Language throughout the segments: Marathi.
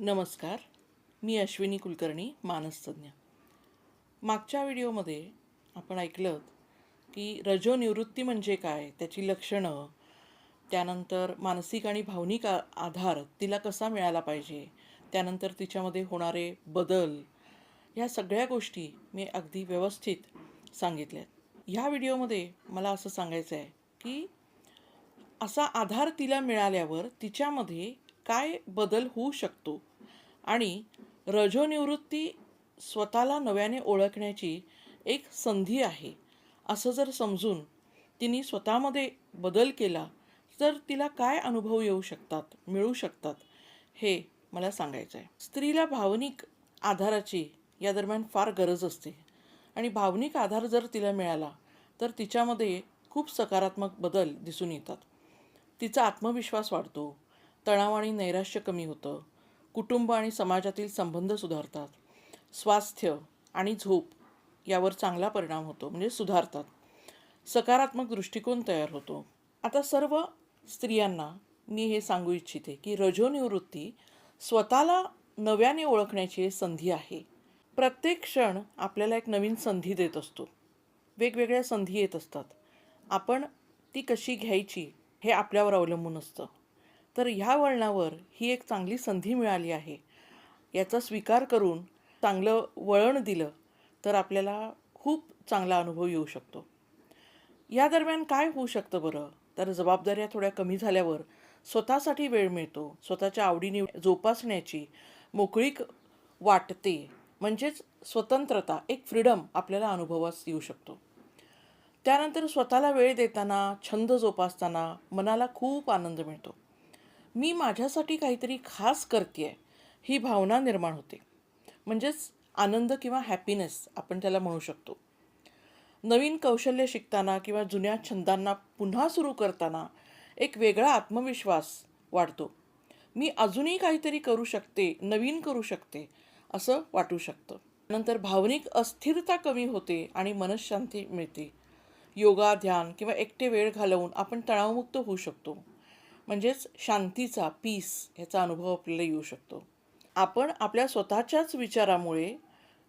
नमस्कार. मी अश्विनी कुलकर्णी मानसतज्ञ मागच्या व्हिडिओमध्ये आपण ऐकलं की रजोनिवृत्ती म्हणजे काय त्याची लक्षणं त्यानंतर मानसिक आणि भावनिक आ आधार तिला कसा मिळाला पाहिजे त्यानंतर तिच्यामध्ये होणारे बदल ह्या सगळ्या गोष्टी मी अगदी व्यवस्थित सांगितल्यात ह्या व्हिडिओमध्ये मला असं सांगायचं आहे की असा आधार तिला मिळाल्यावर तिच्यामध्ये काय बदल होऊ शकतो? आणि रजोनिवृत्ती स्वतःला नव्याने ओळखण्याची एक संधी आहे. असं जर समजून तिने स्वतःमध्ये बदल केला तर तिला काय अनुभव येऊ शकतात मिळू शकतात हे मला सांगायचं आहे. स्त्रीला भावनिक आधाराची या दरम्यान फार गरज असते. आणि भावनिक आधार जर तिला मिळाला तर तिच्यामध्ये खूप सकारात्मक बदल दिसून येतात. तिचा आत्मविश्वास वाढतो तणाव आणि नैराश्य कमी होतं कुटुंब आणि समाजातील संबंध सुधारतात. स्वास्थ्य आणि झोप यावर चांगला परिणाम होतो म्हणजे सुधारतात. सकारात्मक दृष्टिकोन तयार होतो. आता सर्व स्त्रियांना मी हे सांगू इच्छिते की रजोनिवृत्ती स्वतःला नव्याने ओळखण्याची संधी आहे. प्रत्येक क्षण आपल्याला एक नवीन संधी देत असतो. वेगवेगळ्या संधी येत असतात. आपण ती कशी घ्यायची हे आपल्यावर अवलंबून असतं. तर ह्या वळणावर ही एक चांगली संधी मिळाली आहे. याचा स्वीकार करून चांगलं वळण दिलं तर आपल्याला खूप चांगला अनुभव येऊ शकतो. या दरम्यान काय होऊ शकतं बरं? तर जबाबदाऱ्या थोड्या कमी झाल्यावर स्वतःसाठी वेळ मिळतो. स्वतःच्या आवडीने जोपासण्याची मोकळीक वाटते. म्हणजेच स्वतंत्रता एक फ्रीडम आपल्याला अनुभवास येऊ शकतो. त्यानंतर स्वतःला वेळ देताना छंद जोपासताना मनाला खूप आनंद मिळतो. मी माझ्यासाठी काहीतरी खास करते आहे ही भावना निर्माण होते. म्हणजेच आनंद किंवा हॅपीनेस आपण त्याला म्हणू शकतो. नवीन कौशल्य शिकताना किंवा जुन्या छंदांना पुन्हा सुरू करताना एक वेगळा आत्मविश्वास वाढतो. मी अजूनही काहीतरी करू शकते नवीन करू शकते असं वाटू शकतं. नंतर भावनिक अस्थिरता कमी होते आणि मनशांती मिळते. योगा ध्यान किंवा एकटे वेळ घालवून आपण तणावमुक्त होऊ शकतो. म्हणजेच शांतीचा पीस ह्याचा अनुभव आपल्याला येऊ शकतो. आपण आपल्या स्वतःच्याच विचारामुळे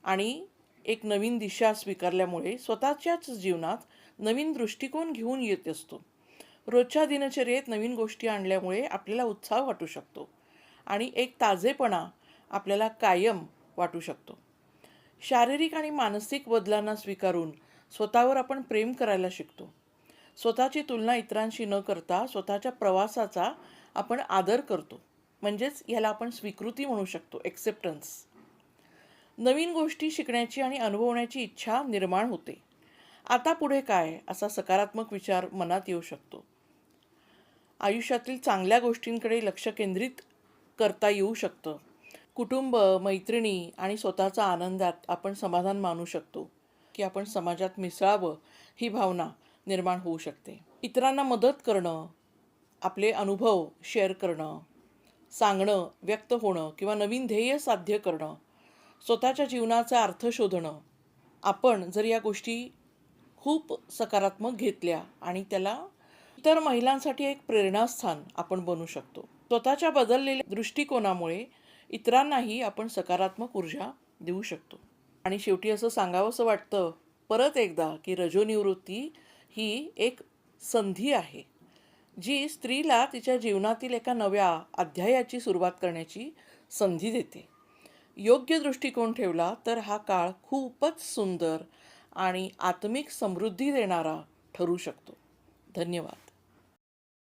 आणि एक नवीन दिशा स्वीकारल्यामुळे स्वतःच्याच जीवनात नवीन दृष्टिकोन घेऊन येत असतो. रोजच्या दिनचर्येत नवीन गोष्टी आणल्यामुळे आपल्याला उत्साह वाटू शकतो आणि एक ताजेपणा आपल्याला कायम वाटू शकतो. शारीरिक आणि मानसिक बदलांना स्वीकारून स्वतःवर आपण प्रेम करायला शिकतो. स्वतःची तुलना इतरांशी न करता स्वतःच्या प्रवासाचा आपण आदर करतो. म्हणजेच याला आपण स्वीकृती म्हणू शकतो एक्सेप्टन्स नवीन गोष्टी शिकण्याची आणि अनुभवण्याची इच्छा निर्माण होते. आता पुढे काय? असा सकारात्मक विचार मनात येऊ शकतो. आयुष्यातील चांगल्या गोष्टींकडे लक्ष केंद्रित करता येऊ शकतं. कुटुंब मैत्रिणी आणि स्वतःचा आनंदात आपण समाधान मानू शकतो. की आपण समाजात मिसळावं ही भावना निर्माण होऊ शकते. इतरांना मदत करणं आपले अनुभव शेअर करणं सांगणं व्यक्त होणं किंवा नवीन ध्येय साध्य करणं स्वतःच्या जीवनाचा अर्थ शोधणं आपण जर या गोष्टी खूप सकारात्मक घेतल्या आणि त्याला इतर महिलांसाठी एक प्रेरणास्थान आपण बनू शकतो. स्वतःच्या बदललेल्या दृष्टिकोनामुळे इतरांनाही आपण सकारात्मक ऊर्जा देऊ शकतो. आणि शेवटी असं सांगावंसं वाटतं परत एकदा की रजोनिवृत्ती ही एक संधी आहे जी स्त्रीला तिच्या जीवनातील एका नव्या अध्यायाची सुरुवात करण्याची संधी देते. योग्य दृष्टिकोन ठेवला तर हा काळ खूपच सुंदर आणि आत्मिक समृद्धी देणारा ठरू शकतो. धन्यवाद.